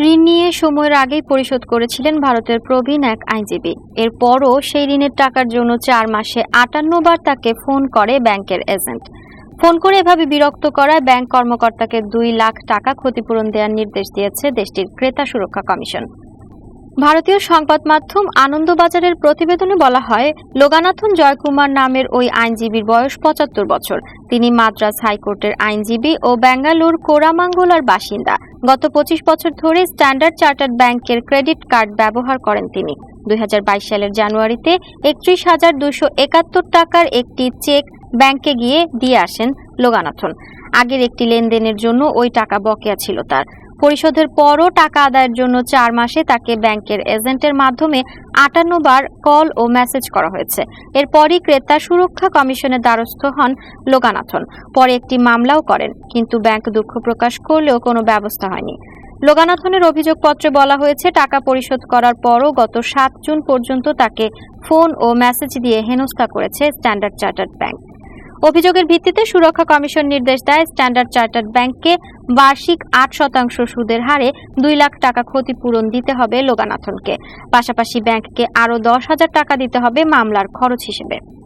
ঋণ নিয়ে সময়ের আগেই পরিশোধ করেছিলেন ভারতের প্রবীণ এক আইনজীবী। এরপরও সেই ঋণের টাকার জন্য চার মাসে আটান্ন বার তাকে ফোন করে ব্যাংকের এজেন্ট। ফোন করে এভাবে বিরক্ত করায় ব্যাংক কর্মকর্তাকে দুই লাখ টাকা ক্ষতিপূরণ দেওয়ার নির্দেশ দিয়েছে দেশটির ক্রেতা সুরক্ষা কমিশন। ভারতীয় সংবাদ মাধ্যম আনন্দবাজারের প্রতিবেদনে বলা হয়, লোগানাথন জয়কুমার নামের ওই আইনজীবীর বয়স পঁচাত্তর বছর। তিনি মাদ্রাজ হাইকোর্টের আইনজীবী ও ব্যাঙ্গালোর কোরামাঙ্গলার বাসিন্দা। গত পঁচিশ বছর ধরে স্ট্যান্ডার্ড চার্টার্ড ব্যাংকের ক্রেডিট কার্ড ব্যবহার করেন তিনি। দুই হাজার বাইশ সালের জানুয়ারিতে একত্রিশ হাজার দুশো একাত্তর টাকার একটি চেক ব্যাংকে গিয়ে দিয়ে আসেন লোগানাথন। আগের একটি লেনদেনের জন্য ওই টাকা বকেয়া ছিল তার। পরিশোধের পরও টাকা আদায়ের জন্য চার মাসে তাকে ব্যাংকের এজেন্টের মাধ্যমে আটান্ন বার কল ও মেসেজ করা হয়েছে। এরপরই ক্রেতা সুরক্ষা কমিশনের দ্বারস্থ হন লোকানাথন পরে একটি মামলাও করেন, কিন্তু ব্যাংক দুঃখ প্রকাশ করলেও কোনো ব্যবস্থা হয়নি। লোগানাথনের অভিযোগপত্রে বলা হয়েছে, টাকা পরিশোধ করার পরও গত সাত জুন পর্যন্ত তাকে ফোন ও মেসেজ দিয়ে হেনস্থা করেছে স্ট্যান্ডার্ড চার্টার্ড ব্যাংক। অভিযোগের ভিত্তিতে সুরক্ষা কমিশন নির্দেশ দেয় স্ট্যান্ডার্ড চার্টার্ড ব্যাংককে বার্ষিক আট শতাংশ সুদের হারে দুই লাখ টাকা ক্ষতিপূরণ দিতে হবে লোগানাথনকে। পাশাপাশি ব্যাংককে আরও দশ হাজার টাকা দিতে হবে মামলার খরচ হিসেবে।